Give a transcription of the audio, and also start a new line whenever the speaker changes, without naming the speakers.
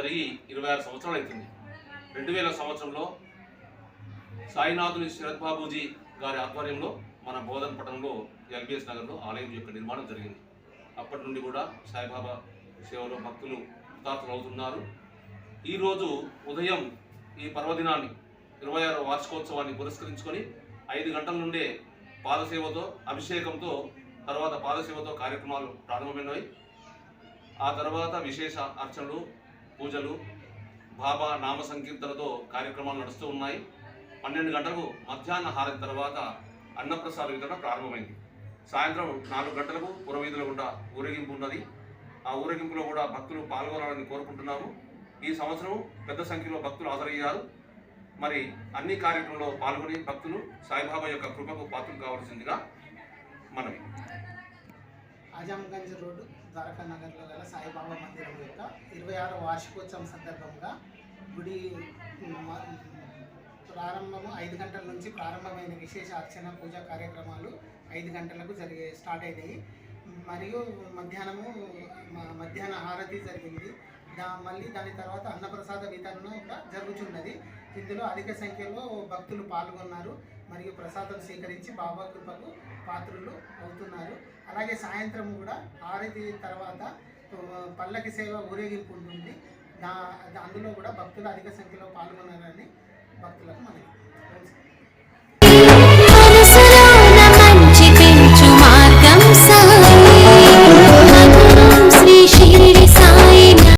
జరిగి ఇరవై ఆరు సంవత్సరాలు అవుతుంది. రెండు వేల సంవత్సరంలో సాయినాథుని శరత్ బాబూజీ గారి ఆధ్వర్యంలో మన బోధన పట్టణంలో ఎల్బిఎస్ నగర్లో ఆలయం యొక్క నిర్మాణం జరిగింది. అప్పటి నుండి కూడా సాయిబాబా సేవలో భక్తులు అవుతున్నారు ఈరోజు ఉదయం ఈ పర్వదినాన్ని ఇరవై ఆరో వార్షికోత్సవాన్ని పురస్కరించుకొని ఐదు గంటల నుండే పాదసేవతో అభిషేకంతో తర్వాత పాదసేవతో కార్యక్రమాలు ప్రారంభమైనవి. ఆ తర్వాత విశేష అర్చనలు పూజలు బాబా నామ సంకీర్తనతో కార్యక్రమాలు నడుస్తూ ఉన్నాయి. పన్నెండు గంటలకు మధ్యాహ్న హారతి తర్వాత అన్నప్రసాద వితరణ ప్రారంభమైంది. సాయంత్రం నాలుగు గంటలకు పురవీధుల గుండా ఊరేగింపు ఉన్నది. ఆ ఊరేగింపులో కూడా భక్తులు పాల్గొనాలని కోరుకుంటున్నాము ఈ సంవత్సరం పెద్ద సంఖ్యలో భక్తులు హాజరయ్యారు. మరి అన్ని కార్యక్రమంలో పాల్గొని భక్తులు సాయిబాబా యొక్క కృపకు పాత్రలు కావాల్సిందిగా మనవి.
ఆజంగంజ్ రోడ్డు ద్వారకా నగర్లో గల సాయిబాబా మందిరం యొక్క ఇరవై ఆరో వార్షికోత్సవం సందర్భంగా గుడి ప్రారంభము ఐదు గంటల నుంచి ప్రారంభమైన విశేష అర్చన పూజా కార్యక్రమాలు ఐదు గంటలకు జరిగే స్టార్ట్ అయినాయి. మరియు మధ్యాహ్నము మధ్యాహ్న హారతి జరిగింది. దా మళ్ళీ దాని తర్వాత అన్నప్రసాద వితరణ కూడా జరుగుతున్నది ఇందులో అధిక సంఖ్యలో భక్తులు పాల్గొన్నారు. మరియు ప్రసాదం స్వీకరించి బాబా కృపకు పాత్రులు అవుతున్నారు. అలాగే సాయంత్రం కూడా హారతి తర్వాత పల్లకి సేవ ఊరేగింపు ఉంటుంది. దా అందులో కూడా భక్తులు అధిక సంఖ్యలో పాల్గొన్నారని భక్తులకు మనకి